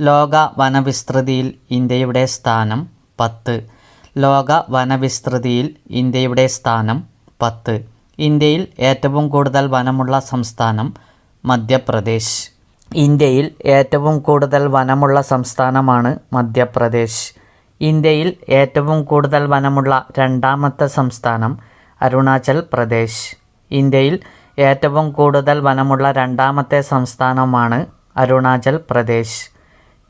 ലോക വനവിസ്തൃതിയിൽ ഇന്ത്യയുടെ സ്ഥാനം പത്ത്. ലോക വനവിസ്തൃതിയിൽ ഇന്ത്യയുടെ സ്ഥാനം പത്ത്. ഇന്ത്യയിൽ ഏറ്റവും കൂടുതൽ വനമുള്ള സംസ്ഥാനം മധ്യപ്രദേശ്. ഇന്ത്യയിൽ ഏറ്റവും കൂടുതൽ വനമുള്ള സംസ്ഥാനമാണ് മധ്യപ്രദേശ്. ഇന്ത്യയിൽ ഏറ്റവും കൂടുതൽ വനമുള്ള രണ്ടാമത്തെ സംസ്ഥാനം അരുണാചൽ പ്രദേശ്. ഇന്ത്യയിൽ ഏറ്റവും കൂടുതൽ വനമുള്ള രണ്ടാമത്തെ സംസ്ഥാനമാണ് അരുണാചൽ പ്രദേശ്.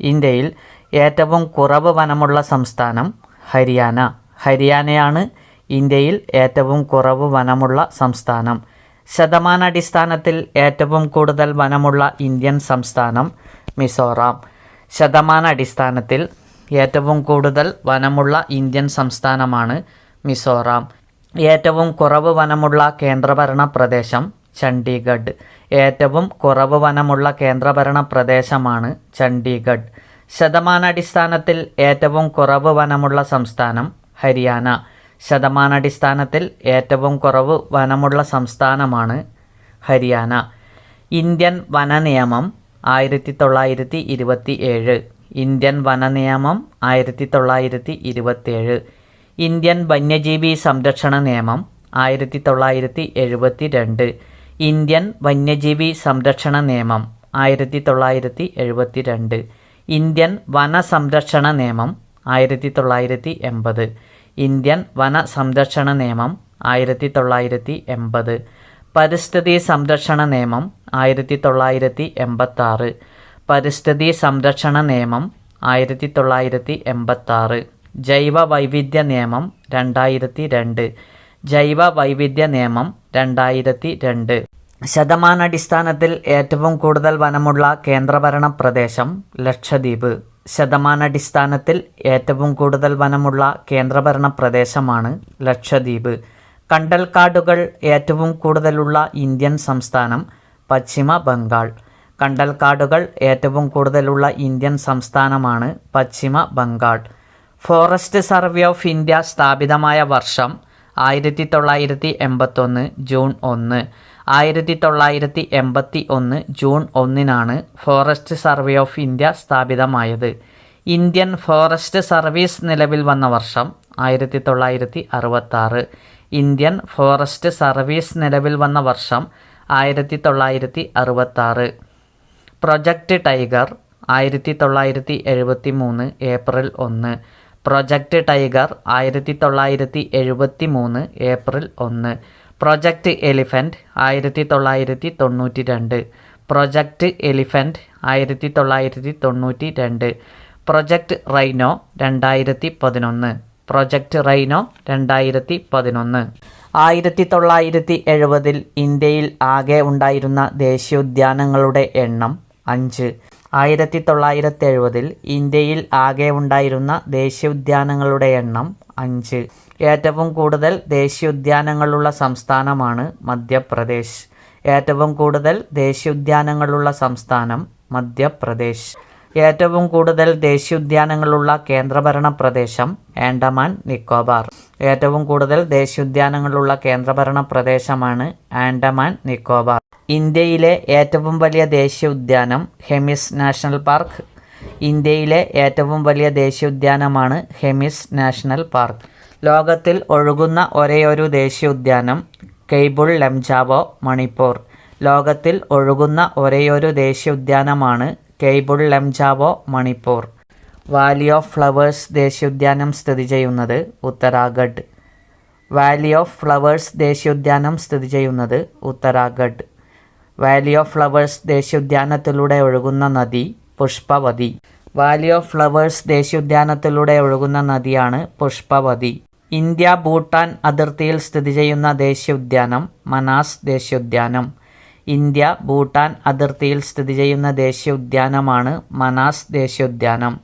ഇന്ത്യയിൽ ഏറ്റവും കുറവ് വനമുള്ള സംസ്ഥാനം ഹരിയാന. ഹരിയാനയാണ് ഇന്ത്യയിൽ ഏറ്റവും കുറവ് വനമുള്ള സംസ്ഥാനം. ശതമാനാടിസ്ഥാനത്തിൽ ഏറ്റവും കൂടുതൽ വനമുള്ള ഇന്ത്യൻ സംസ്ഥാനം മിസോറാം. ശതമാനാടിസ്ഥാനത്തിൽ ഏറ്റവും കൂടുതൽ വനമുള്ള ഇന്ത്യൻ സംസ്ഥാനമാണ് മിസോറാം. ഏറ്റവും കുറവ് വനമുള്ള കേന്ദ്രഭരണ പ്രദേശം ചണ്ഡീഗഡ്. ഏറ്റവും കുറവ് വനമുള്ള കേന്ദ്രഭരണ പ്രദേശമാണ് ചണ്ഡീഗഡ്. ശതമാനാടിസ്ഥാനത്തിൽ ഏറ്റവും കുറവ് വനമുള്ള സംസ്ഥാനം ഹരിയാന. ശതമാനാടിസ്ഥാനത്തിൽ ഏറ്റവും കുറവ് വനമുള്ള സംസ്ഥാനമാണ് ഹരിയാന. ഇന്ത്യൻ വന നിയമം ആയിരത്തി തൊള്ളായിരത്തി ഇരുപത്തി ഏഴ് ഇന്ത്യൻ വന നിയമം ആയിരത്തി തൊള്ളായിരത്തി ഇരുപത്തേഴ് ഇന്ത്യൻ വന്യജീവി സംരക്ഷണ നിയമം ആയിരത്തി തൊള്ളായിരത്തി എഴുപത്തി രണ്ട് ഇന്ത്യൻ വന്യജീവി സംരക്ഷണ നിയമം ആയിരത്തി തൊള്ളായിരത്തി എഴുപത്തി രണ്ട് ഇന്ത്യൻ വന സംരക്ഷണ നിയമം ആയിരത്തി തൊള്ളായിരത്തി എൺപത് ഇന്ത്യൻ വന സംരക്ഷണ നിയമം ആയിരത്തി തൊള്ളായിരത്തി എൺപത് പരിസ്ഥിതി സംരക്ഷണ നിയമം ആയിരത്തി തൊള്ളായിരത്തി എൺപത്താറ് പരിസ്ഥിതി സംരക്ഷണ നിയമം ആയിരത്തി തൊള്ളായിരത്തി എൺപത്താറ് ജൈവ വൈവിധ്യ നിയമം രണ്ടായിരത്തി രണ്ട് ജൈവ വൈവിധ്യ നിയമം രണ്ടായിരത്തി രണ്ട് ശതമാനാടിസ്ഥാനത്തിൽ ഏറ്റവും കൂടുതൽ വനമുള്ള കേന്ദ്രഭരണ പ്രദേശം ലക്ഷദ്വീപ്. ശതമാനാടിസ്ഥാനത്തിൽ ഏറ്റവും കൂടുതൽ വനമുള്ള കേന്ദ്രഭരണ പ്രദേശമാണ് ലക്ഷദ്വീപ്. കണ്ടൽക്കാടുകൾ ഏറ്റവും കൂടുതലുള്ള ഇന്ത്യൻ സംസ്ഥാനം പശ്ചിമ ബംഗാൾ. കണ്ടൽക്കാടുകൾ ഏറ്റവും കൂടുതലുള്ള ഇന്ത്യൻ സംസ്ഥാനമാണ് Paschima Bengal. Forest survey of India സ്ഥാപിതമായ വർഷം ആയിരത്തി തൊള്ളായിരത്തി എൺപത്തൊന്ന് ജൂൺ ഒന്ന്. ആയിരത്തി തൊള്ളായിരത്തി എൺപത്തി ഒന്ന് ജൂൺ ഒന്നിനാണ് ഫോറസ്റ്റ് സർവേ ഓഫ് ഇന്ത്യ സ്ഥാപിതമായത്. ഇന്ത്യൻ ഫോറസ്റ്റ് സർവീസ് നിലവിൽ വന്ന വർഷം ആയിരത്തി തൊള്ളായിരത്തി അറുപത്താറ് ഇന്ത്യൻ ഫോറസ്റ്റ് സർവീസ് നിലവിൽ വന്ന വർഷം ആയിരത്തി തൊള്ളായിരത്തി അറുപത്താറ് പ്രൊജക്റ്റ് ടൈഗർ ആയിരത്തി തൊള്ളായിരത്തി എഴുപത്തി മൂന്ന് ഏപ്രിൽ ഒന്ന്. പ്രൊജക്റ്റ് ടൈഗർ ആയിരത്തി തൊള്ളായിരത്തി എഴുപത്തി മൂന്ന് ഏപ്രിൽ ഒന്ന്. പ്രൊജക്റ്റ് എലിഫന്റ് ആയിരത്തി തൊള്ളായിരത്തി തൊണ്ണൂറ്റി രണ്ട് പ്രൊജക്റ്റ് എലിഫന്റ് ആയിരത്തി തൊള്ളായിരത്തി തൊണ്ണൂറ്റി രണ്ട് പ്രൊജക്റ്റ് റൈനോ രണ്ടായിരത്തി പതിനൊന്ന് പ്രൊജക്റ്റ് റൈനോ രണ്ടായിരത്തി പതിനൊന്ന് ആയിരത്തി തൊള്ളായിരത്തി എഴുപതിൽ ഇന്ത്യയിൽ ആകെ ഉണ്ടായിരുന്ന ദേശീയോദ്യാനങ്ങളുടെ എണ്ണം അഞ്ച്. ആയിരത്തി തൊള്ളായിരത്തി എഴുപതിൽ ഇന്ത്യയിൽ ആകെ ഉണ്ടായിരുന്ന ദേശീയോദ്യാനങ്ങളുടെ എണ്ണം അഞ്ച്. ഏറ്റവും കൂടുതൽ ദേശീയോദ്യാനങ്ങളുള്ള സംസ്ഥാനമാണ് മധ്യപ്രദേശ്. ഏറ്റവും കൂടുതൽ ദേശീയോദ്യാനങ്ങളുള്ള സംസ്ഥാനം മധ്യപ്രദേശ്. ഏറ്റവും കൂടുതൽ ദേശീയോദ്യാനങ്ങളുള്ള കേന്ദ്രഭരണ പ്രദേശം ആൻഡമാൻ നിക്കോബാർ. ഏറ്റവും കൂടുതൽ ദേശീയോദ്യാനങ്ങളുള്ള കേന്ദ്രഭരണ പ്രദേശമാണ് ആൻഡമാൻ നിക്കോബാർ. ഇന്ത്യയിലെ ഏറ്റവും വലിയ ദേശീയ ഉദ്യാനം ഹെമിസ് നാഷണൽ പാർക്ക് ഇന്ത്യയിലെ ഏറ്റവും വലിയ ദേശീയോദ്യാനമാണ് ഹെമിസ് നാഷണൽ പാർക്ക്. ലോകത്തിൽ ഒഴുകുന്ന ഒരേയൊരു ദേശീയോദ്യാനം കെയ്ബുൾ ലംജാവോ മണിപ്പൂർ. ലോകത്തിൽ ഒഴുകുന്ന ഒരേയൊരു ദേശീയോദ്യാനമാണ് Keibul Lamjao Manipur. Valley of flowers ദേശീയോദ്യാനം സ്ഥിതി ചെയ്യുന്നത് ഉത്തരാഖണ്ഡ്. വാലി ഓഫ് ഫ്ലവേഴ്സ് ദേശീയോദ്യാനം സ്ഥിതി ചെയ്യുന്നത് ഉത്തരാഖണ്ഡ്. വാലി ഓഫ് ഫ്ലവേഴ്സ് ദേശീയോദ്യാനത്തിലൂടെ ഒഴുകുന്ന നദി പുഷ്പവതി. വാലി ഓഫ് ഫ്ലവേഴ്സ് ദേശീയോദ്യാനത്തിലൂടെ ഒഴുകുന്ന നദിയാണ് പുഷ്പവതി. ഇന്ത്യ ഭൂട്ടാൻ അതിർത്തിയിൽ സ്ഥിതി ചെയ്യുന്ന ദേശീയോദ്യാനം മനാസ് ദേശീയോദ്യാനം. ഇന്ത്യ ഭൂട്ടാൻ അതിർത്തിയിൽ സ്ഥിതി ചെയ്യുന്ന ദേശീയോദ്യാനമാണ് മനാസ് ദേശീയോദ്യാനം.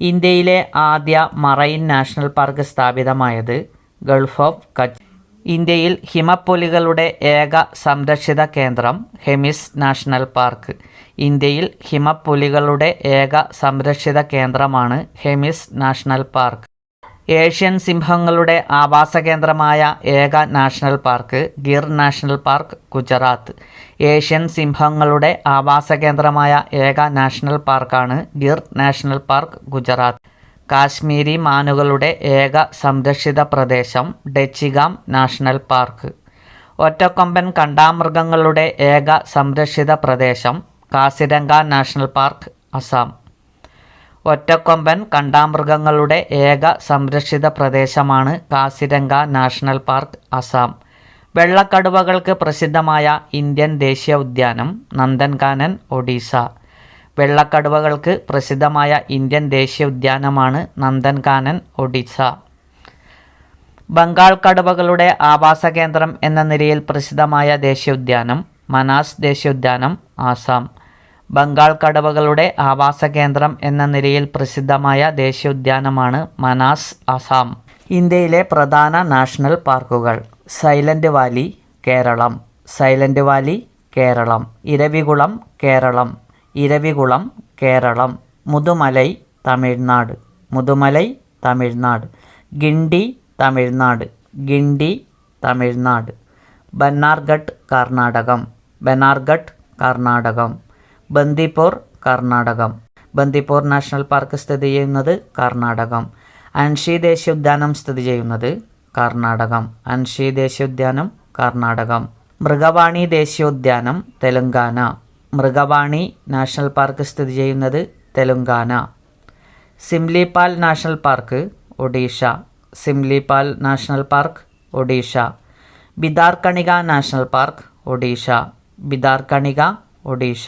ഇന്ത്യയിലെ ആദ്യ മറൈൻ നാഷണൽ പാർക്ക് സ്ഥാപിതമായത് ഗൾഫ് ഓഫ് കച്ച് ഇന്ത്യയിൽ ഹിമപ്പുലികളുടെ ഏക സംരക്ഷിത കേന്ദ്രം ഹെമിസ് നാഷണൽ പാർക്ക്. ഇന്ത്യയിൽ ഹിമപ്പുലികളുടെ ഏക സംരക്ഷിത കേന്ദ്രമാണ് ഹെമിസ് നാഷണൽ പാർക്ക്. ഏഷ്യൻ സിംഹങ്ങളുടെ ആവാസ കേന്ദ്രമായ ഏക national park Gir national park Gujarat. Asian സിംഹങ്ങളുടെ ആവാസ കേന്ദ്രമായ ഏക നാഷണൽ പാർക്കാണ് ഗിർ നാഷണൽ പാർക്ക് ഗുജറാത്ത്. കാശ്മീരി മാനുകളുടെ ഏക സംരക്ഷിത പ്രദേശം ഡച്ചിഗാം നാഷണൽ പാർക്ക്. ഒറ്റക്കൊമ്പൻ കണ്ടാമൃഗങ്ങളുടെ ഏക സംരക്ഷിത പ്രദേശം കാസിരംഗ നാഷണൽ പാർക്ക് അസാം. ഒറ്റക്കൊമ്പൻ കണ്ടാമൃഗങ്ങളുടെ ഏക സംരക്ഷിത പ്രദേശമാണ് കാസിരംഗ നാഷണൽ പാർക്ക് അസാം. വെള്ളക്കടുവകൾക്ക് പ്രസിദ്ധമായ ഇന്ത്യൻ ദേശീയ ഉദ്യാനം നന്ദൻകാനൻ ഒഡീസ വെള്ളക്കടുവകൾക്ക് പ്രസിദ്ധമായ ഇന്ത്യൻ ദേശീയ ഉദ്യാനമാണ് നന്ദൻകാനൻ ഒഡീസ. ബംഗാൾ കടുവകളുടെ ആവാസ കേന്ദ്രം എന്ന നിലയിൽ പ്രസിദ്ധമായ ദേശീയ ഉദ്യാനം മനാസ് ദേശീയ ഉദ്യാനം ആസാം. ബംഗാൾ കടുവകളുടെ ആവാസ കേന്ദ്രം എന്ന നിലയിൽ പ്രസിദ്ധമായ ദേശീയ ഉദ്യാനമാണ് മനാസ് ആസാം. ഇന്ത്യയിലെ പ്രധാന നാഷണൽ പാർക്കുകൾ silent valley Kerala. Silent valley Kerala. Eravikulam Kerala. Eravikulam Kerala Mudumalai Tamil Nadu. Mudumalai Tamil Nadu. Guindy Tamil Nadu. Guindy Tamil Nadu. Bannerghatta Karnataka. Bannerghatta Karnataka. Bandipur Karnataka. Bandipur national park സ്ഥിതി ചെയ്യുന്നത് കർണാടകം. അൻഷി ദേശീയോദ്യാനം സ്ഥിതി ചെയ്യുന്നത് കർണാടകം. അൻഷി ദേശീയോദ്യാനം കർണാടകം. മൃഗവാണി ദേശീയോദ്യാനം Telangana. മൃഗവാണി national park സ്ഥിതി ചെയ്യുന്നത് Telangana. Similipal national park Odisha. Similipal national park Odisha. Bhitarkanika national park Odisha. Bhitarkanika Odisha.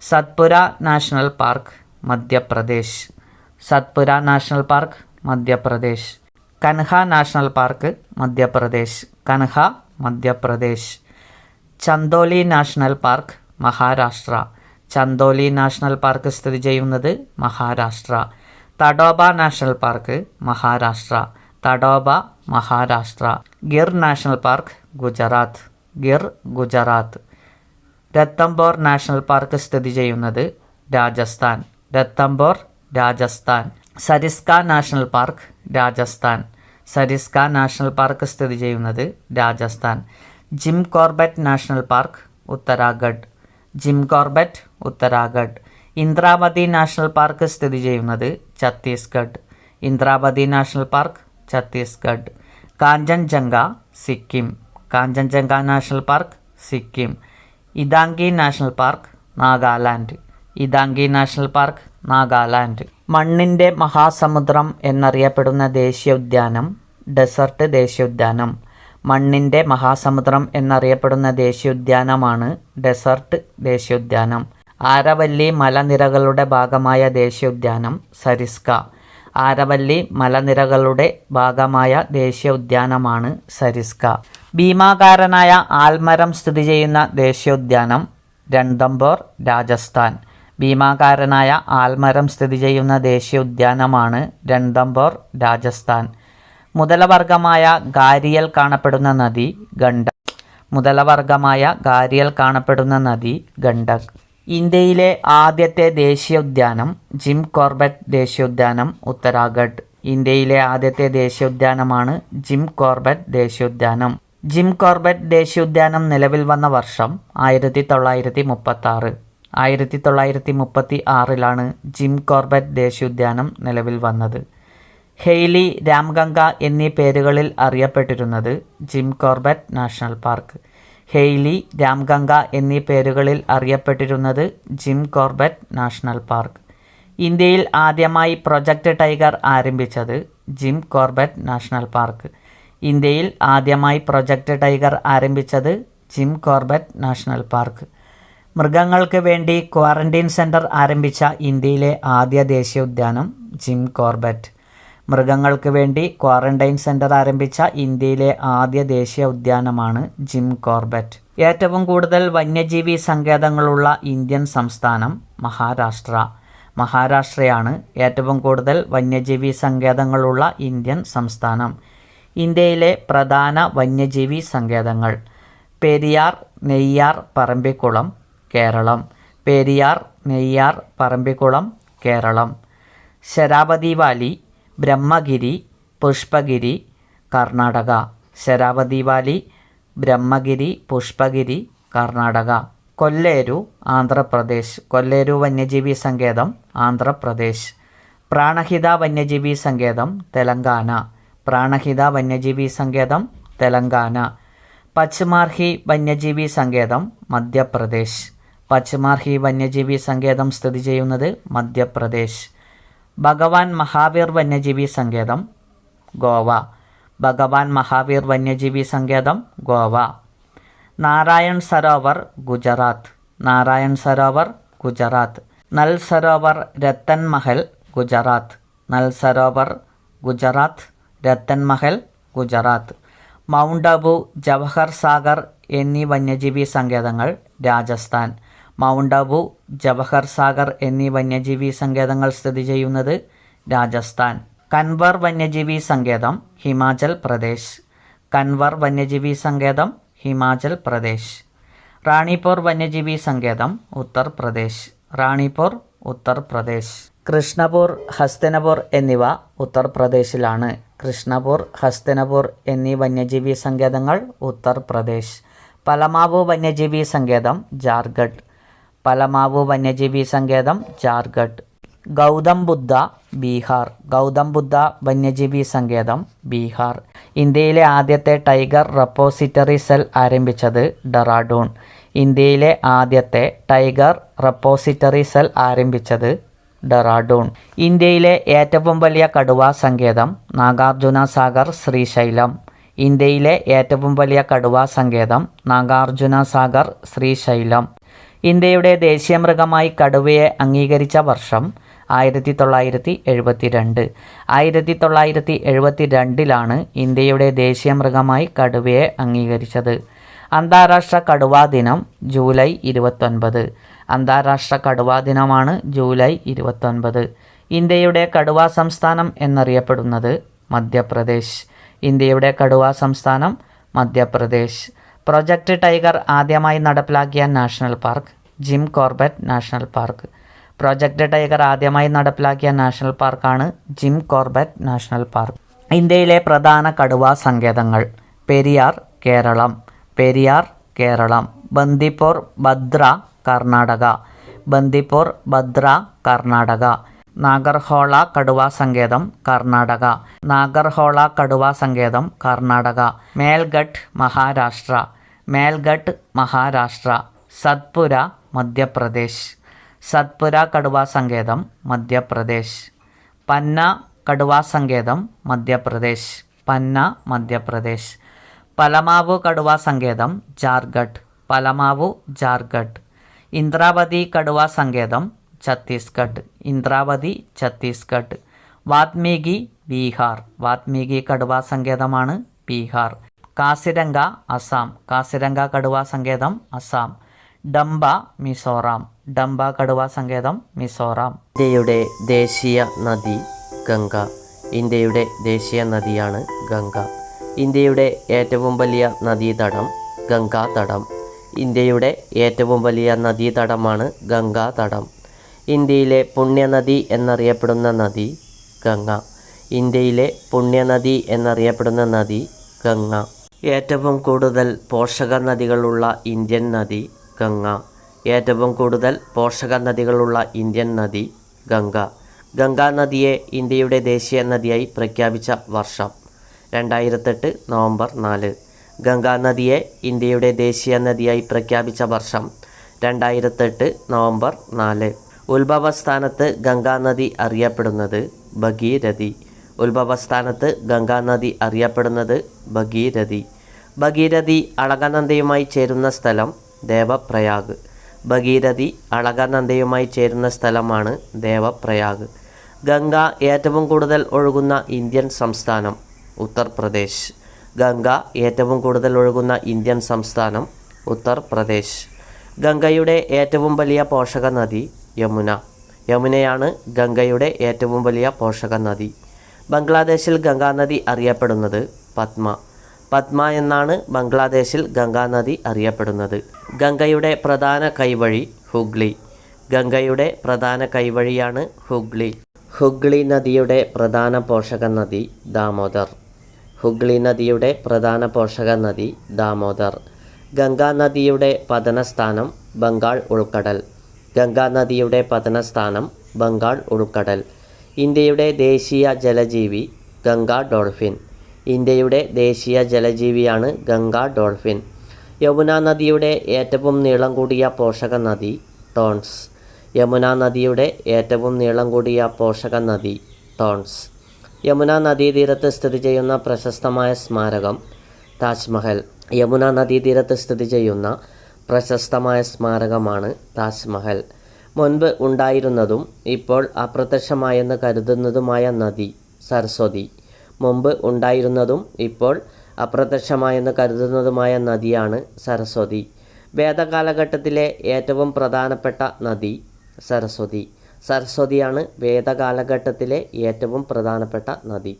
Satpura national park Madhya Pradesh. Satpura national park Madhya Pradesh. Kanha national park Madhya Pradesh. Kanha Madhya Pradesh. Chandoli national park Maharashtra. Chandoli national park സ്ഥിതി ചെയ്യുന്നത് Maharashtra. Tadoba national park Maharashtra. Tadoba Maharashtra. Gir national park Gujarat. Gir Gujarat. Ranthambore national park സ്ഥിതി ചെയ്യുന്നത് Rajasthan. Ranthambore Rajasthan. Sariska national park Rajasthan. Sariska national park സ്ഥിതി ചെയ്യുന്നത് Rajasthan. Jim Corbett national park Uttarakhand. Jim Corbett Uttarakhand. Indravati national park സ്ഥിതി ചെയ്യുന്നത് Chhattisgarh. Indravati national park Chhattisgarh. Kanchenjunga Sikkim. Kanchenjunga national park Sikkim. Intanki national park Nagaland. Intanki national park Nagaland. മണ്ണിന്റെ മഹാസമുദ്രം എന്നറിയപ്പെടുന്ന ദേശീയോദ്യാനം desert ദേശീയോദ്യാനം. മണ്ണിന്റെ മഹാസമുദ്രം എന്നറിയപ്പെടുന്ന ദേശീയോദ്യാനമാണ് ഡെസർട്ട് ദേശീയോദ്യാനം. ആരവല്ലി മലനിരകളുടെ ഭാഗമായ ദേശീയോദ്യാനം സരിസ്ക. ആരവല്ലി മലനിരകളുടെ ഭാഗമായ ദേശീയോദ്യാനമാണ് സരിസ്ക. ഭീമാകാരനായ ആൽമരം സ്ഥിതി ചെയ്യുന്ന ദേശീയോദ്യാനം രൺതംബോർ രാജസ്ഥാൻ. ഭീമാകാരനായ ആൽമരം സ്ഥിതി ചെയ്യുന്ന ദേശീയോദ്യാനമാണ് രൺതംബോർ രാജസ്ഥാൻ. മുതലവർഗമായ ഗാരിയൽ കാണപ്പെടുന്ന നദി ഗണ്ഡ. മുതലവർഗമായ ഗാരിയൽ കാണപ്പെടുന്ന നദി ഗണ്ഡക് ഇന്ത്യയിലെ ആദ്യത്തെ ദേശീയോദ്യാനം ജിം കോർബറ്റ് ദേശീയോദ്യാനം ഉത്തരാഖണ്ഡ്. ഇന്ത്യയിലെ ആദ്യത്തെ ദേശീയോദ്യാനമാണ് ജിം കോർബറ്റ് ദേശീയോദ്യാനം. ജിം കോർബറ്റ് ദേശീയോദ്യാനം നിലവിൽ വന്ന വർഷം ആയിരത്തി തൊള്ളായിരത്തി മുപ്പത്തി ആറ് ആയിരത്തി തൊള്ളായിരത്തി മുപ്പത്തി ആറിലാണ് ജിം കോർബറ്റ് ദേശീയോദ്യാനം നിലവിൽ വന്നത്. ഹെയ്ലി രാംഗംഗ എന്നീ പേരുകളിൽ അറിയപ്പെട്ടിരുന്നത് Jim Corbett national park. Hailey Ramganga എന്നീ പേരുകളിൽ അറിയപ്പെട്ടിരുന്നത് ജിം കോർബറ്റ് നാഷണൽ പാർക്ക്. ഇന്ത്യയിൽ ആദ്യമായി പ്രൊജക്റ്റ് ടൈഗർ ആരംഭിച്ചത് ജിം കോർബറ്റ് നാഷണൽ പാർക്ക്. ഇന്ത്യയിൽ ആദ്യമായി പ്രൊജക്റ്റ് ടൈഗർ ആരംഭിച്ചത് ജിം കോർബറ്റ് നാഷണൽ പാർക്ക്. മൃഗങ്ങൾക്ക് വേണ്ടി ക്വാറന്റൈൻ സെന്റർ ആരംഭിച്ച ഇന്ത്യയിലെ ആദ്യ ദേശീയോദ്യാനം ജിം കോർബറ്റ്. മൃഗങ്ങൾക്ക് വേണ്ടി ക്വാറന്റൈൻ സെന്റർ ആരംഭിച്ച ഇന്ത്യയിലെ ആദ്യ ദേശീയ ഉദ്യാനമാണ് ജിം കോർബറ്റ്. ഏറ്റവും കൂടുതൽ വന്യജീവി സങ്കേതങ്ങളുള്ള ഇന്ത്യൻ സംസ്ഥാനം മഹാരാഷ്ട്ര. മഹാരാഷ്ട്രയാണ് ഏറ്റവും കൂടുതൽ വന്യജീവി സങ്കേതങ്ങളുള്ള ഇന്ത്യൻ സംസ്ഥാനം. ഇന്ത്യയിലെ പ്രധാന വന്യജീവി സങ്കേതങ്ങൾ പെരിയാർ നെയ്യാർ പറമ്പിക്കുളം കേരളം. പെരിയാർ നെയ്യാർ പറമ്പിക്കുളം കേരളം. ശരാവതി വാലി ബ്രഹ്മഗിരി പുഷ്പഗിരി കർണാടക. ശരാവതി വാലി ബ്രഹ്മഗിരി പുഷ്പഗിരി കർണാടക. കൊല്ലേരു ആന്ധ്രാപ്രദേശ്. കൊല്ലേരു വന്യജീവി സങ്കേതം ആന്ധ്രാപ്രദേശ്. പ്രാണഹിത വന്യജീവി സങ്കേതം തെലങ്കാന. പ്രാണഹിത വന്യജീവി സങ്കേതം തെലങ്കാന. പച്മാർഹി വന്യജീവി സങ്കേതം മധ്യപ്രദേശ്. പച്മാർഹി വന്യജീവി സങ്കേതം സ്ഥിതി ചെയ്യുന്നത് മധ്യപ്രദേശ്. ഭഗവാൻ മഹാവീർ വന്യജീവി സങ്കേതം ഗോവ. ഭഗവാൻ മഹാവീർ വന്യജീവി സങ്കേതം ഗോവ. നാരായൺ സരോവർ ഗുജറാത്ത്. നാരായൺ സരോവർ ഗുജറാത്ത്. നൽ സരോവർ രത്തൻ മഹൽ ഗുജറാത്ത്. നൽ സരോവർ ഗുജറാത്ത്. രത്തൻ മഹൽ ഗുജറാത്ത്. മൗണ്ട് അബു ജവഹർ സാഗർ എന്നീ വന്യജീവി സങ്കേതങ്ങൾ രാജസ്ഥാൻ. മൗണ്ട് അബു ജവഹർ സാഗർ എന്നീ വന്യജീവി സങ്കേതങ്ങൾ സ്ഥിതി ചെയ്യുന്നത് രാജസ്ഥാൻ. കൻവർ വന്യജീവി സങ്കേതം ഹിമാചൽ പ്രദേശ്. കൻവർ വന്യജീവി സങ്കേതം ഹിമാചൽ പ്രദേശ്. റാണിപൂർ വന്യജീവി സങ്കേതം ഉത്തർപ്രദേശ്. റാണിപൂർ ഉത്തർപ്രദേശ്. കൃഷ്ണപൂർ ഹസ്തനപൂർ എന്നിവ ഉത്തർപ്രദേശിലാണ്. കൃഷ്ണപൂർ ഹസ്തനപൂർ എന്നീ വന്യജീവി സങ്കേതങ്ങൾ ഉത്തർപ്രദേശ്. പലമാവു വന്യജീവി സങ്കേതം ജാർഖണ്ഡ്. പലമാവു വന്യജീവി സങ്കേതം ജാർഖണ്ഡ്. ഗൗതം ബുദ്ധ ബീഹാർ. ഗൗതം ബുദ്ധ വന്യജീവി സങ്കേതം ബീഹാർ. ഇന്ത്യയിലെ ആദ്യത്തെ ടൈഗർ റെപ്പോസിറ്ററി സെൽ ആരംഭിച്ചത് ഡെറാഡൂൺ. ഇന്ത്യയിലെ ആദ്യത്തെ ടൈഗർ റെപ്പോസിറ്ററി സെൽ ആരംഭിച്ചത് ഡെറാഡൂൺ. ഇന്ത്യയിലെ ഏറ്റവും വലിയ കടുവ സങ്കേതം നാഗാർജുന സാഗർ ശ്രീശൈലം. ഇന്ത്യയിലെ ഏറ്റവും വലിയ കടുവ സങ്കേതം നാഗാർജുന സാഗർ ശ്രീശൈലം. ഇന്ത്യയുടെ ദേശീയ മൃഗമായി കടുവയെ അംഗീകരിച്ച വർഷം ആയിരത്തി തൊള്ളായിരത്തി എഴുപത്തി രണ്ട് ആയിരത്തി തൊള്ളായിരത്തി എഴുപത്തി രണ്ടിലാണ് ഇന്ത്യയുടെ ദേശീയ മൃഗമായി കടുവയെ അംഗീകരിച്ചത്. അന്താരാഷ്ട്ര കടുവാ ദിനം ജൂലൈ ഇരുപത്തൊൻപത്. അന്താരാഷ്ട്ര കടുവാ ദിനമാണ് ജൂലൈ ഇരുപത്തൊൻപത്. ഇന്ത്യയുടെ കടുവാ സംസ്ഥാനം എന്നറിയപ്പെടുന്നത് മധ്യപ്രദേശ്. ഇന്ത്യയുടെ കടുവാ സംസ്ഥാനം മധ്യപ്രദേശ്. പ്രൊജക്റ്റ് ടൈഗർ ആദ്യമായി നടപ്പിലാക്കിയ national park Jim Corbett national park. Project tiger ആദ്യമായി നടപ്പിലാക്കിയ നാഷണൽ പാർക്കാണ് ജിം കോർബറ്റ് നാഷണൽ പാർക്ക്. ഇന്ത്യയിലെ പ്രധാന കടുവ സങ്കേതങ്ങൾ പെരിയാർ കേരളം. പെരിയാർ കേരളം. ബന്ദിപ്പോർ ഭദ്ര കർണാടക. ബന്ദിപ്പോർ ഭദ്ര കർണാടക. നാഗർഹോള കടുവ സങ്കേതം കർണാടക. നാഗർഹോള കടുവ സങ്കേതം കർണാടക. മേൽഘട്ട് മഹാരാഷ്ട്ര. മേൽഘട്ട് മഹാരാഷ്ട്ര സത്പുര മധ്യപ്രദേശ്. സത്പുര കടുവാ സങ്കേതം മധ്യപ്രദേശ്. പന്ന കടുവാ സങ്കേതം മധ്യപ്രദേശ്. പന്ന മധ്യപ്രദേശ്. പലമാവു കടുവാ സങ്കേതം ജാർഖണ്ഡ്. പലമാവു ജാർഖണ്ഡ്. ഇന്ദ്രാവതി കടുവാ സങ്കേതം ഛത്തീസ്ഗഡ്. ഇന്ദ്രാവതി ഛത്തീസ്ഗഡ്. വാത്മീകി ബീഹാർ. വാത്മീകി കടുവാ സങ്കേതമാണ് ബീഹാർ. കാസിരംഗ അസാം. കാസിരംഗ കടുവാ സങ്കേതം അസാം. ഡംബ മിസോറാം. ഡംബ കടുവാ സങ്കേതം മിസോറാം. ഇന്ത്യയുടെ ദേശീയ നദി ഗംഗ. ഇന്ത്യയുടെ ദേശീയ നദിയാണ് ഗംഗ. ഇന്ത്യയുടെ ഏറ്റവും വലിയ നദീതടം ഗംഗാതടം. ഇന്ത്യയുടെ ഏറ്റവും വലിയ നദീതടമാണ് ഗംഗാതടം. ഇന്ത്യയിലെ പുണ്യനദി എന്നറിയപ്പെടുന്ന നദി ഗംഗ. ഇന്ത്യയിലെ പുണ്യനദി എന്നറിയപ്പെടുന്ന നദി ഗംഗ. ഏറ്റവും കൂടുതൽ പോഷക നദികളുള്ള ഇന്ത്യൻ നദി ഗംഗ. ഏറ്റവും കൂടുതൽ പോഷക നദികളുള്ള ഇന്ത്യൻ നദി ഗംഗ. ഗംഗാ നദിയെ ഇന്ത്യയുടെ ദേശീയ നദിയായി പ്രഖ്യാപിച്ച വർഷം രണ്ടായിരത്തെട്ട് നവംബർ നാല്. ഗംഗാ നദിയെ ഇന്ത്യയുടെ ദേശീയ നദിയായി പ്രഖ്യാപിച്ച വർഷം രണ്ടായിരത്തെട്ട് നവംബർ നാല്. ഉത്ഭവസ്ഥാനത്ത് ഗംഗാനദി അറിയപ്പെടുന്നത് ഭഗീരഥി. ഉത്ഭവസ്ഥാനത്ത് ഗംഗാനദി അറിയപ്പെടുന്നത് ഭഗീരഥി. ഭഗീരഥി അളകനന്ദയുമായി ചേരുന്ന സ്ഥലം ദേവപ്രയാഗ്. ഭഗീരഥി അളകനന്ദയുമായി ചേരുന്ന സ്ഥലമാണ് ദേവപ്രയാഗ്. ഗംഗ ഏറ്റവും കൂടുതൽ ഒഴുകുന്ന ഇന്ത്യൻ സംസ്ഥാനം ഉത്തർപ്രദേശ്. ഗംഗ ഏറ്റവും കൂടുതൽ ഒഴുകുന്ന ഇന്ത്യൻ സംസ്ഥാനം ഉത്തർപ്രദേശ്. ഗംഗയുടെ ഏറ്റവും വലിയ പോഷക നദി യമുന. യമുനയാണ് ഗംഗയുടെ ഏറ്റവും വലിയ പോഷക നദി ബംഗ്ലാദേശിൽ ഗംഗാനദി അറിയപ്പെടുന്നത് പത്മ. പത്മ എന്നാണ് ബംഗ്ലാദേശിൽ ഗംഗാനദി അറിയപ്പെടുന്നത്. ഗംഗയുടെ പ്രധാന കൈവഴി ഹുഗ്ലി. ഗംഗയുടെ പ്രധാന കൈവഴിയാണ് ഹുഗ്ലി. ഹുഗ്ലി നദിയുടെ പ്രധാന പോഷക നദി ദാമോദർ. ഹുഗ്ലി നദിയുടെ പ്രധാന പോഷക നദി ദാമോദർ. ഗംഗാ നദിയുടെ പതനസ്ഥാനം ബംഗാൾ ഉൾക്കടൽ. ഗംഗാ നദിയുടെ പതനസ്ഥാനം ബംഗാൾ ഉൾക്കടൽ. ഇന്ത്യയുടെ ദേശീയ ജലജീവി ഗംഗാ ഡോൾഫിൻ. ഇന്ത്യയുടെ ദേശീയ ജലജീവിയാണ് ഗംഗാ ഡോൾഫിൻ. യമുന നദിയുടെ ഏറ്റവും നീളം കൂടിയ പോഷക നദി ടോൺസ്. യമുന നദിയുടെ ഏറ്റവും നീളം കൂടിയ പോഷക നദി ടോൺസ്. യമുന നദീതീരത്ത് സ്ഥിതി ചെയ്യുന്ന പ്രശസ്തമായ സ്മാരകം താജ്മഹൽ. യമുന നദീതീരത്ത് സ്ഥിതി ചെയ്യുന്ന പ്രശസ്തമായ സ്മാരകമാണ് താജ്മഹൽ. മുൻപ് ഉണ്ടായിരുന്നതും ഇപ്പോൾ അപ്രത്യക്ഷമായെന്ന് കരുതുന്നതുമായ നദി സരസ്വതി. മുമ്പ് ഉണ്ടായിരുന്നതും ഇപ്പോൾ അപ്രത്യക്ഷമായെന്ന് കരുതുന്നതുമായ നദിയാണ് സരസ്വതി. വേദകാലഘട്ടത്തിലെ ഏറ്റവും പ്രധാനപ്പെട്ട നദി സരസ്വതി. സരസ്വതിയാണ് വേദകാലഘട്ടത്തിലെ ഏറ്റവും പ്രധാനപ്പെട്ട നദി.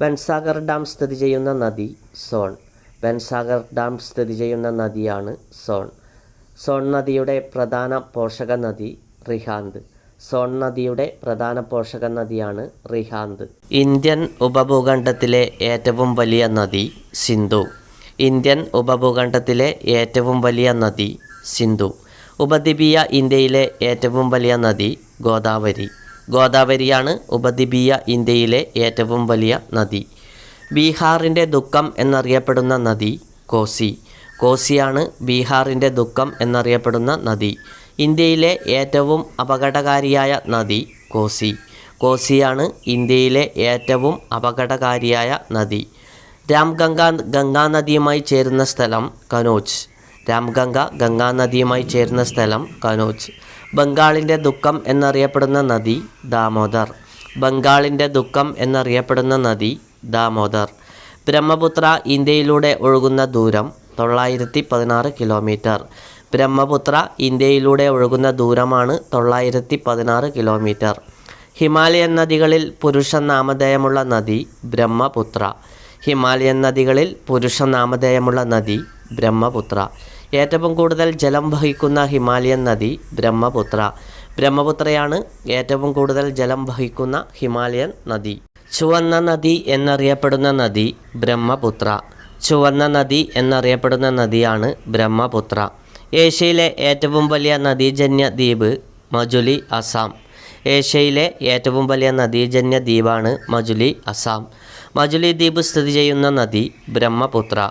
ബൻസാഗർ ഡാം സ്ഥിതി ചെയ്യുന്ന നദി സോൺ. ബൻസാഗർ ഡാം സ്ഥിതി ചെയ്യുന്ന നദിയാണ് സോൺ. സോൺ നദിയുടെ പ്രധാന പോഷക നദി റിഹാന്ത്. സോൺ നദിയുടെ പ്രധാന പോഷക നദിയാണ് റിഹാന്ത്. ഇന്ത്യൻ ഉപഭൂഖണ്ഡത്തിലെ ഏറ്റവും വലിയ നദി സിന്ധു. ഇന്ത്യൻ ഉപഭൂഖണ്ഡത്തിലെ ഏറ്റവും വലിയ നദി സിന്ധു. ഉപദ്വീപീയ ഇന്ത്യയിലെ ഏറ്റവും വലിയ നദി ഗോദാവരി. ഗോദാവരിയാണ് ഉപദ്വീപീയ ഇന്ത്യയിലെ ഏറ്റവും വലിയ നദി. ബീഹാറിന്റെ ദുഃഖം എന്നറിയപ്പെടുന്ന നദി കോസി. കോസിയാണ് ബീഹാറിന്റെ ദുഃഖം എന്നറിയപ്പെടുന്ന നദി. ഇന്ത്യയിലെ ഏറ്റവും അപകടകാരിയായ നദി കോസി കോസിയാണ് ഇന്ത്യയിലെ ഏറ്റവും അപകടകാരിയായ നദി. രാംഗംഗ ഗംഗാനദിയുമായി ചേരുന്ന സ്ഥലം കനോജ്. രാംഗംഗ ഗംഗാനദിയുമായി ചേരുന്ന സ്ഥലം കനോജ്. ബംഗാളിന്റെ ദുഃഖം എന്നറിയപ്പെടുന്ന നദി ദാമോദർ. ബംഗാളിന്റെ ദുഃഖം എന്നറിയപ്പെടുന്ന നദി ദാമോദർ. ബ്രഹ്മപുത്ര ഇന്ത്യയിലൂടെ ഒഴുകുന്ന ദൂരം തൊള്ളായിരത്തി പതിനാറ് കിലോമീറ്റർ. ബ്രഹ്മപുത്ര ഇന്ത്യയിലൂടെ ഒഴുകുന്ന ദൂരമാണ് തൊള്ളായിരത്തി പതിനാറ് കിലോമീറ്റർ. ഹിമാലയൻ നദികളിൽ പുരുഷ നാമധേയമുള്ള നദി ബ്രഹ്മപുത്ര. ഹിമാലയൻ നദികളിൽ പുരുഷ നാമധേയമുള്ള നദി ബ്രഹ്മപുത്ര. ഏറ്റവും കൂടുതൽ ജലം വഹിക്കുന്ന ഹിമാലയൻ നദി ബ്രഹ്മപുത്ര. ബ്രഹ്മപുത്രയാണ് ഏറ്റവും കൂടുതൽ ജലം വഹിക്കുന്ന ഹിമാലയൻ നദി. ചുവന്ന നദി എന്നറിയപ്പെടുന്ന നദി ബ്രഹ്മപുത്ര. ചുവന്ന നദി എന്നറിയപ്പെടുന്ന നദിയാണ് ബ്രഹ്മപുത്ര. ഏഷ്യയിലെ ഏറ്റവും വലിയ നദീജന്യ ദ്വീപ് മജുലി അസാം. ഏഷ്യയിലെ ഏറ്റവും വലിയ നദീജന്യ ദ്വീപാണ് മജുലി അസാം. മജുലി ദ്വീപ് സ്ഥിതി ചെയ്യുന്ന നദി ബ്രഹ്മപുത്ര.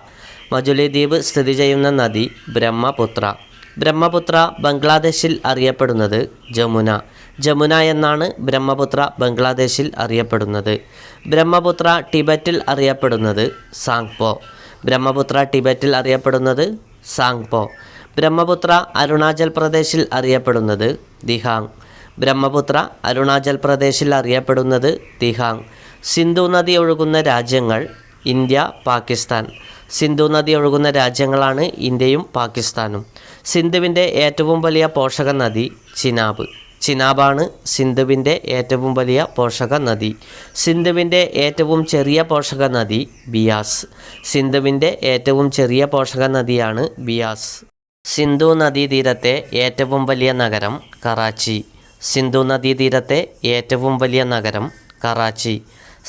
മജുലി ദ്വീപ് സ്ഥിതി ചെയ്യുന്ന നദി ബ്രഹ്മപുത്ര. ബ്രഹ്മപുത്ര ബംഗ്ലാദേശിൽ അറിയപ്പെടുന്നത് ജമുന. ജമുന എന്നാണ് ബ്രഹ്മപുത്ര ബംഗ്ലാദേശിൽ അറിയപ്പെടുന്നത്. ബ്രഹ്മപുത്ര ടിബറ്റിൽ അറിയപ്പെടുന്നത് സാങ്പോ. ബ്രഹ്മപുത്ര ടിബറ്റിൽ അറിയപ്പെടുന്നത് സാങ്പോ. ബ്രഹ്മപുത്ര അരുണാചൽ പ്രദേശിൽ അറിയപ്പെടുന്നത് ദിഹാങ്. ബ്രഹ്മപുത്ര അരുണാചൽ പ്രദേശിൽ അറിയപ്പെടുന്നത് ദിഹാങ്. സിന്ധു നദി ഒഴുകുന്ന രാജ്യങ്ങൾ ഇന്ത്യ പാകിസ്ഥാൻ. സിന്ധു നദി ഒഴുകുന്ന രാജ്യങ്ങളാണ് ഇന്ത്യയും പാകിസ്ഥാനും. സിന്ധുവിന്റെ ഏറ്റവും വലിയ പോഷക നദി ചിനാബ്. ചിനാബാണ് സിന്ധുവിന്റെ ഏറ്റവും വലിയ പോഷക നദി. സിന്ധുവിന്റെ ഏറ്റവും ചെറിയ പോഷക നദി ബിയാസ്. സിന്ധുവിന്റെ ഏറ്റവും ചെറിയ പോഷക നദിയാണ് ബിയാസ്. സിന്ധു നദീതീരത്തെ ഏറ്റവും വലിയ നഗരം കറാച്ചി. സിന്ധു നദീതീരത്തെ ഏറ്റവും വലിയ നഗരം കറാച്ചി.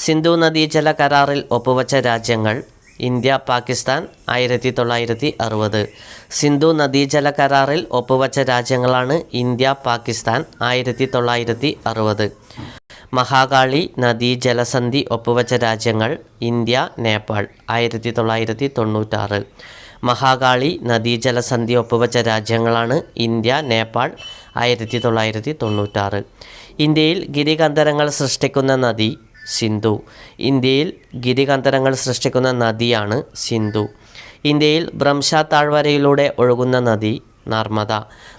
സിന്ധു നദീജല കരാറിൽ ഒപ്പുവച്ച രാജ്യങ്ങൾ ഇന്ത്യ പാകിസ്ഥാൻ ആയിരത്തി തൊള്ളായിരത്തി അറുപത് സിന്ധു നദീജല കരാറിൽ ഒപ്പുവച്ച രാജ്യങ്ങളാണ് ഇന്ത്യ പാകിസ്ഥാൻ ആയിരത്തി തൊള്ളായിരത്തി അറുപത് മഹാകാളി നദീ ജലസന്ധി ഒപ്പുവച്ച രാജ്യങ്ങൾ ഇന്ത്യ നേപ്പാൾ ആയിരത്തി തൊള്ളായിരത്തി തൊണ്ണൂറ്റാറ് മഹാകാളി നദീ ജലസന്ധി ഒപ്പുവച്ച രാജ്യങ്ങളാണ് ഇന്ത്യ നേപ്പാൾ ആയിരത്തി തൊള്ളായിരത്തി തൊണ്ണൂറ്റാറ് ഇന്ത്യയിൽ ഗിരികന്ധരങ്ങൾ സൃഷ്ടിക്കുന്ന നദി സിന്ധു. ഇന്ത്യയിൽ ഗിരികന്ധരങ്ങൾ സൃഷ്ടിക്കുന്ന നദിയാണ് സിന്ധു. ഇന്ത്യയിൽ ബ്രഹ്മശ താഴ്വരയിലൂടെ ഒഴുകുന്ന നദി നർമ്മദ.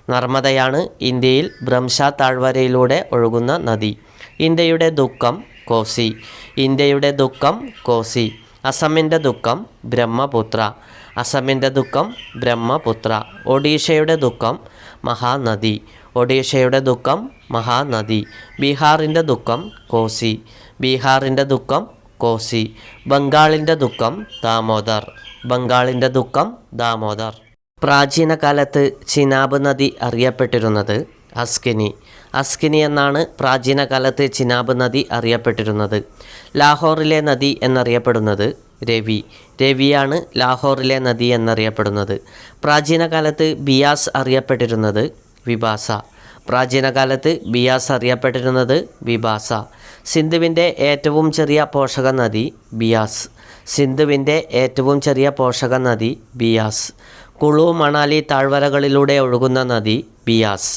നർമ്മദയാണ് ഇന്ത്യയിൽ ബ്രഹ്മശ താഴ്വരയിലൂടെ ഒഴുകുന്ന നദി. ഇന്ത്യയുടെ ദുഃഖം കോസി. ഇന്ത്യയുടെ ദുഃഖം കോസി. അസമിന്റെ ദുഃഖം ബ്രഹ്മപുത്ര. അസമിന്റെ ദുഃഖം ബ്രഹ്മപുത്ര. ഒഡീഷയുടെ ദുഃഖം മഹാനദി. ഒഡീഷയുടെ ദുഃഖം മഹാനദി. ബീഹാറിന്റെ ദുഃഖം കോസി. ബീഹാറിന്റെ ദുഃഖം കോസി ബംഗാളിന്റെ ദുഃഖം ദാമോദർ ബംഗാളിന്റെ ദുഃഖം ദാമോദർ. പ്രാചീന കാലത്ത് ചിനാബ് നദി അറിയപ്പെട്ടിരുന്നത് അസ്കിനി അസ്കിനി എന്നാണ് പ്രാചീന കാലത്ത് ചിനാബ് നദി അറിയപ്പെട്ടിരുന്നത്. ലാഹോറിലെ നദി എന്നറിയപ്പെടുന്നത് രവി. രവിയാണ് ലാഹോറിലെ നദി എന്നറിയപ്പെടുന്നത്. പ്രാചീന കാലത്ത് ബിയാസ് അറിയപ്പെട്ടിരുന്നത് വിഭാസ പ്രാചീന കാലത്ത് ബിയാസ് അറിയപ്പെട്ടിരുന്നത് വിഭാസ സിന്ധുവിന്റെ ഏറ്റവും ചെറിയ പോഷക നദി ബിയാസ്. സിന്ധുവിന്റെ ഏറ്റവും ചെറിയ പോഷക നദി ബിയാസ്. കുളു മണാലി താഴ്വരകളിലൂടെ ഒഴുകുന്ന നദി ബിയാസ്.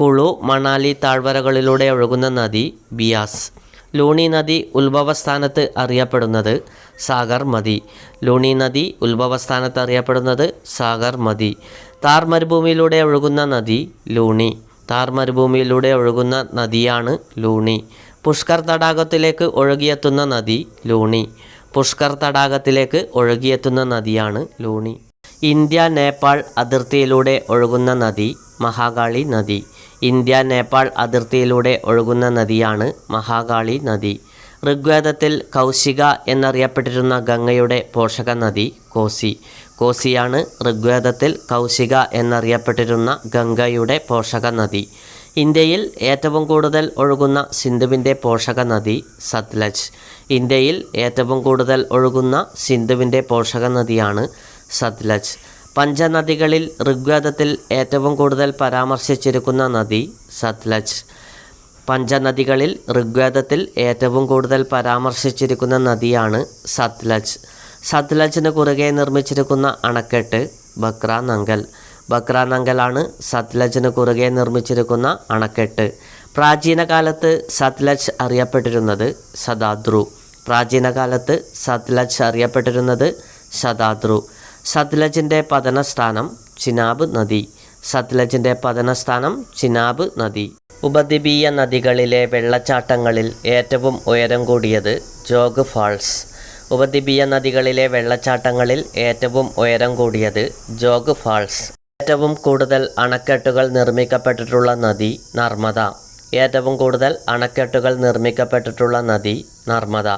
കുളു മണാലി താഴ്വരകളിലൂടെ ഒഴുകുന്ന നദി ബിയാസ്. ലൂണി നദി ഉത്ഭവസ്ഥാനത്ത് അറിയപ്പെടുന്നത് സാഗർ മതി ലൂണി നദി ഉത്ഭവസ്ഥാനത്ത് അറിയപ്പെടുന്നത് സാഗർ മതി താർ മരുഭൂമിയിലൂടെ ഒഴുകുന്ന നദി ലൂണി. താർ മരുഭൂമിയിലൂടെ ഒഴുകുന്ന നദിയാണ് ലൂണി. പുഷ്കർ തടാകത്തിലേക്ക് ഒഴുകിയെത്തുന്ന നദി ലൂണി. പുഷ്കർ തടാകത്തിലേക്ക് ഒഴുകിയെത്തുന്ന നദിയാണ് ലൂണി. ഇന്ത്യ നേപ്പാൾ അതിർത്തിയിലൂടെ ഒഴുകുന്ന നദി മഹാകാളി നദി. ഇന്ത്യ നേപ്പാൾ അതിർത്തിയിലൂടെ ഒഴുകുന്ന നദിയാണ് മഹാകാളി നദി. ഋഗ്വേദത്തിൽ കൗശിക എന്നറിയപ്പെട്ടിരുന്ന ഗംഗയുടെ പോഷക നദി കോസി കോസിയാണ് ഋഗ്വേദത്തിൽ കൗശിക എന്നറിയപ്പെട്ടിരുന്ന ഗംഗയുടെ പോഷക നദി. ഇന്ത്യയിൽ ഏറ്റവും കൂടുതൽ ഒഴുകുന്ന സിന്ധുവിന്റെ പോഷക നദി സത്ലജ്. ഇന്ത്യയിൽ ഏറ്റവും കൂടുതൽ ഒഴുകുന്ന സിന്ധുവിന്റെ പോഷക നദിയാണ് സത്ലജ്. പഞ്ചനദികളിൽ ഋഗ്വേദത്തിൽ ഏറ്റവും കൂടുതൽ പരാമർശിച്ചിരിക്കുന്ന നദി സത്ലജ്. പഞ്ചനദികളിൽ ഋഗ്വേദത്തിൽ ഏറ്റവും കൂടുതൽ പരാമർശിച്ചിരിക്കുന്ന നദിയാണ് സത്ലജ്. സത്ലജിന് കുറുകെ നിർമ്മിച്ചിരിക്കുന്ന അണക്കെട്ട് ബക്ര നങ്കൽ ബക്ര നങ്കലാണ് സത്ലജിന് കുറുകെ നിർമ്മിച്ചിരിക്കുന്ന അണക്കെട്ട്. പ്രാചീന കാലത്ത് സത്ലജ് അറിയപ്പെട്ടിരുന്നത് സദാദ്രു. പ്രാചീന കാലത്ത് സത്ലജ് അറിയപ്പെട്ടിരുന്നത് ശതാദ്രു സത്ലജിന്റെ പതനസ്ഥാനം ചിനാബ് നദി. സത്ലജിന്റെ പതനസ്ഥാനം ചിനാബ് നദി. ഉപദ്വീപീയ നദികളിലെ വെള്ളച്ചാട്ടങ്ങളിൽ ഏറ്റവും ഉയരം കൂടിയത് ജോഗ് ഫാൾസ്. ഉപദ്വീപീയ നദികളിലെ വെള്ളച്ചാട്ടങ്ങളിൽ ഏറ്റവും ഉയരം കൂടിയത് ജോഗ് ഫാൾസ്. ഏറ്റവും കൂടുതൽ അണക്കെട്ടുകൾ നിർമ്മിക്കപ്പെട്ടിട്ടുള്ള നദി നർമ്മദ. ഏറ്റവും കൂടുതൽ അണക്കെട്ടുകൾ നിർമ്മിക്കപ്പെട്ടിട്ടുള്ള നദി നർമ്മദ.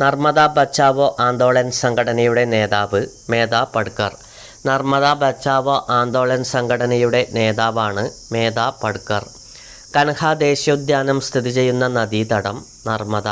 നർമ്മദ ബച്ചാവോ ആന്തോളൻ സംഘടനയുടെ നേതാവ് മേധാ പട്കർ. നർമ്മദ ബച്ചാവോ ആന്തോളൻ സംഘടനയുടെ നേതാവാണ് മേധാ പട്കർ. കൻഹ ദേശീയോദ്യാനം സ്ഥിതി ചെയ്യുന്ന നദീതടം നർമ്മദ.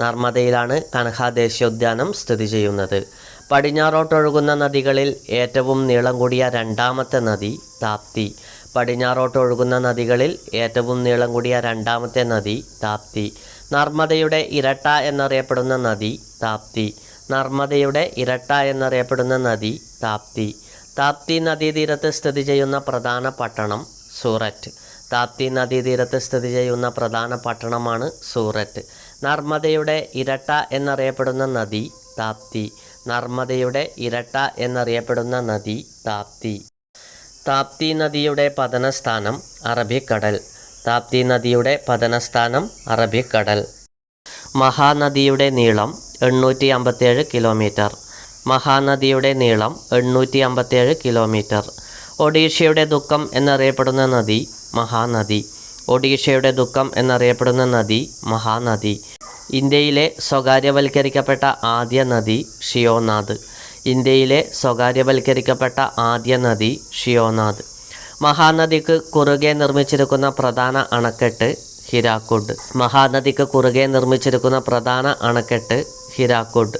നർമ്മദയിലാണ് കൻഹ ദേശീയോദ്യാനം സ്ഥിതി ചെയ്യുന്നത്. പടിഞ്ഞാറോട്ടൊഴുകുന്ന നദികളിൽ ഏറ്റവും നീളം കൂടിയ രണ്ടാമത്തെ നദി താപ്തി. പടിഞ്ഞാറോട്ടൊഴുകുന്ന നദികളിൽ ഏറ്റവും നീളം കൂടിയ രണ്ടാമത്തെ നദി താപ്തി. നർമ്മദയുടെ ഇരട്ട എന്നറിയപ്പെടുന്ന നദി താപ്തി. നർമ്മദയുടെ ഇരട്ട എന്നറിയപ്പെടുന്ന നദി താപ്തി. താപ്തി നദീതീരത്ത് സ്ഥിതി ചെയ്യുന്ന പ്രധാന പട്ടണം സൂററ്റ്. താപ്തി നദീതീരത്ത് സ്ഥിതി ചെയ്യുന്ന പ്രധാന പട്ടണമാണ് സൂററ്റ്. നർമ്മദയുടെ ഇരട്ട എന്നറിയപ്പെടുന്ന നദി താപ്തി. നർമ്മദയുടെ ഇരട്ട എന്നറിയപ്പെടുന്ന നദി താപ്തി. താപ്തി നദിയുടെ പതനസ്ഥാനം അറബിക്കടൽ. താപ്തി നദിയുടെ പതനസ്ഥാനം അറബിക്കടൽ. മഹാനദിയുടെ നീളം എണ്ണൂറ്റി അമ്പത്തേഴ് കിലോമീറ്റർ. മഹാനദിയുടെ നീളം എണ്ണൂറ്റി അമ്പത്തേഴ് കിലോമീറ്റർ. ഒഡീഷയുടെ ദുഃഖം എന്നറിയപ്പെടുന്ന നദി മഹാനദി. ഒഡീഷയുടെ ദുഃഖം എന്നറിയപ്പെടുന്ന നദി മഹാനദി. ഇന്ത്യയിലെ സ്വകാര്യവൽക്കരിക്കപ്പെട്ട ആദ്യ നദി ഷിയോനാഥ് ഇന്ത്യയിലെ സ്വകാര്യവൽക്കരിക്കപ്പെട്ട ആദ്യ നദി ഷിയോനാഥ് മഹാനദിക്ക് കുറുകെ നിർമ്മിച്ചിരിക്കുന്ന പ്രധാന അണക്കെട്ട് ഹിരാക്കുഡ്. മഹാനദിക്ക് കുറുകെ നിർമ്മിച്ചിരിക്കുന്ന പ്രധാന അണക്കെട്ട് ഹിരാക്കുഡ്.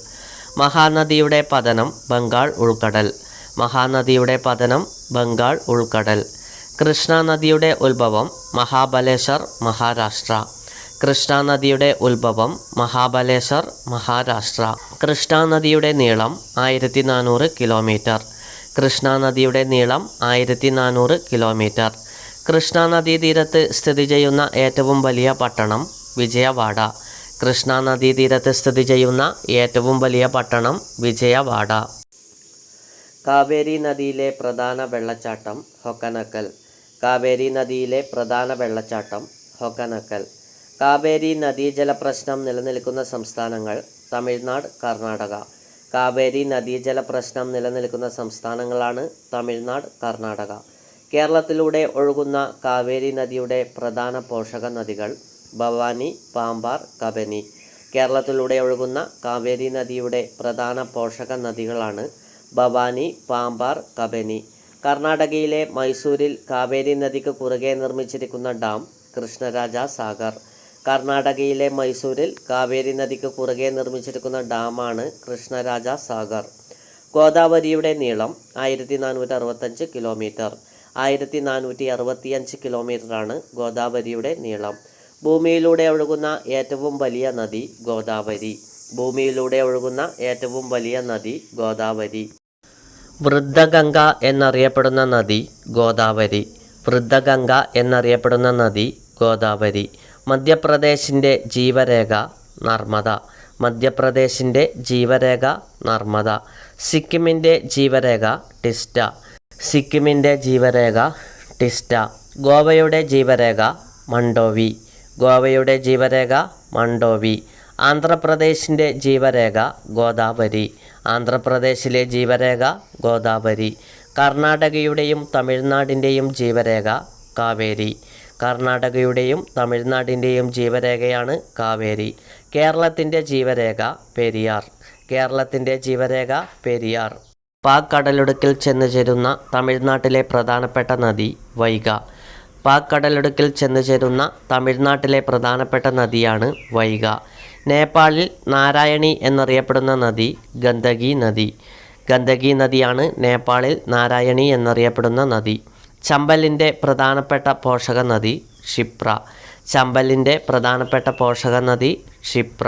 മഹാനദിയുടെ പതനം ബംഗാൾ ഉൾക്കടൽ. മഹാനദിയുടെ പതനം ബംഗാൾ ഉൾക്കടൽ. കൃഷ്ണ നദിയുടെ ഉത്ഭവം മഹാബലേശ്വർ മഹാരാഷ്ട്ര. കൃഷ്ണ നദിയുടെ ഉത്ഭവം മഹാബലേശ്വർ മഹാരാഷ്ട്ര. കൃഷ്ണാനദിയുടെ നീളം ആയിരത്തി നാനൂറ് കിലോമീറ്റർ. കൃഷ്ണാനദിയുടെ നീളം ആയിരത്തി നാനൂറ് കിലോമീറ്റർ കൃഷ്ണാനദീതീരത്ത് സ്ഥിതി ചെയ്യുന്ന ഏറ്റവും വലിയ പട്ടണം വിജയവാഡ. കൃഷ്ണാനദീതീരത്ത് സ്ഥിതി ചെയ്യുന്ന ഏറ്റവും വലിയ പട്ടണം വിജയവാഡ. കാവേരി നദിയിലെ പ്രധാന വെള്ളച്ചാട്ടം ഹൊക്കനക്കൽ. കാവേരി നദിയിലെ പ്രധാന വെള്ളച്ചാട്ടം ഹൊക്കനക്കൽ. കാവേരി നദീജല പ്രശ്നം നിലനിൽക്കുന്ന സംസ്ഥാനങ്ങൾ തമിഴ്നാട് കർണാടക. കാവേരി നദീജല പ്രശ്നം നിലനിൽക്കുന്ന സംസ്ഥാനങ്ങളാണ് തമിഴ്നാട് കർണാടക. കേരളത്തിലൂടെ ഒഴുകുന്ന കാവേരി നദിയുടെ പ്രധാന പോഷക നദികൾ ഭവാനി പാമ്പാർ കബനി. കേരളത്തിലൂടെ ഒഴുകുന്ന കാവേരി നദിയുടെ പ്രധാന പോഷക നദികളാണ് ഭവാനി പാമ്പാർ കബനി. കർണാടകയിലെ മൈസൂരിൽ കാവേരി നദിക്ക് കുറുകെ നിർമ്മിച്ചിരിക്കുന്ന ഡാം കൃഷ്ണരാജ സാഗർ. കർണാടകയിലെ മൈസൂരിൽ കാവേരി നദിക്ക് കുറുകെ നിർമ്മിച്ചിരിക്കുന്ന ഡാമാണ് കൃഷ്ണരാജ സാഗർ. ഗോദാവരിയുടെ നീളം ആയിരത്തി നാനൂറ്റി അറുപത്തഞ്ച് കിലോമീറ്റർ. ആയിരത്തി നാനൂറ്റി അറുപത്തിയഞ്ച് കിലോമീറ്ററാണ് ഗോദാവരിയുടെ നീളം. ഭൂമിയിലൂടെ ഒഴുകുന്ന ഏറ്റവും വലിയ നദി ഗോദാവരി. ഭൂമിയിലൂടെ ഒഴുകുന്ന ഏറ്റവും വലിയ നദി ഗോദാവരി. വൃദ്ധഗംഗ എന്നറിയപ്പെടുന്ന നദി ഗോദാവരി. വൃദ്ധഗംഗ എന്നറിയപ്പെടുന്ന നദി ഗോദാവരി. മധ്യപ്രദേശിന്റെ ജീവരേഖ നർമ്മദ. മധ്യപ്രദേശിന്റെ ജീവരേഖ നർമ്മദ. സിക്കിമിന്റെ ജീവരേഖ ടിസ്റ്റ. സിക്കിമിന്റെ ജീവരേഖ ടിസ്റ്റ. ഗോവയുടെ ജീവരേഖ മണ്ടോവി ഗോവയുടെ ജീവരേഖ മണ്ടോവി ആന്ധ്രാപ്രദേശിന്റെ ജീവരേഖ ഗോദാവരി. ആന്ധ്രാപ്രദേശിലെ ജീവരേഖ ഗോദാവരി. കർണാടകയുടെയും തമിഴ്നാടിന്റെയും ജീവരേഖ കാവേരി. കർണാടകയുടെയും തമിഴ്നാടിന്റെയും ജീവരേഖയാണ് കാവേരി. കേരളത്തിന്റെ ജീവരേഖ പെരിയാർ. കേരളത്തിന്റെ ജീവരേഖ പെരിയാർ. പാക് കടലൊടുക്കിൽ ചെന്ന് ചേരുന്ന തമിഴ്നാട്ടിലെ പ്രധാനപ്പെട്ട നദി വൈഗ. പാക് കടലൊടുക്കിൽ ചെന്ന് ചേരുന്ന തമിഴ്നാട്ടിലെ പ്രധാനപ്പെട്ട നദിയാണ് വൈഗ. നേപ്പാളിൽ നാരായണി എന്നറിയപ്പെടുന്ന നദി ഗന്ദകി നദി. ഗന്ദകി നദിയാണ് നേപ്പാളിൽ നാരായണി എന്നറിയപ്പെടുന്ന നദി. ചമ്പലിന്റെ പ്രധാനപ്പെട്ട പോഷക നദി ക്ഷിപ്ര. ചമ്പലിന്റെ പ്രധാനപ്പെട്ട പോഷക നദി ക്ഷിപ്ര.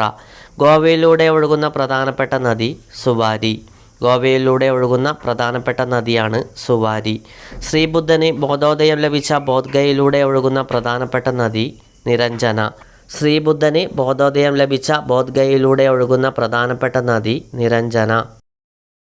ഗോവയിലൂടെ ഒഴുകുന്ന പ്രധാനപ്പെട്ട നദി സുവാരി. ഗോവയിലൂടെ ഒഴുകുന്ന പ്രധാനപ്പെട്ട നദിയാണ് സുവാരി. ശ്രീബുദ്ധന് ബോധോദയം ലഭിച്ച ബോധ്ഗയിലൂടെ ഒഴുകുന്ന പ്രധാനപ്പെട്ട നദി നിരഞ്ജന. ശ്രീബുദ്ധന് ബോധോദയം ലഭിച്ച ബോധ്ഗയിലൂടെ ഒഴുകുന്ന പ്രധാനപ്പെട്ട നദി നിരഞ്ജന.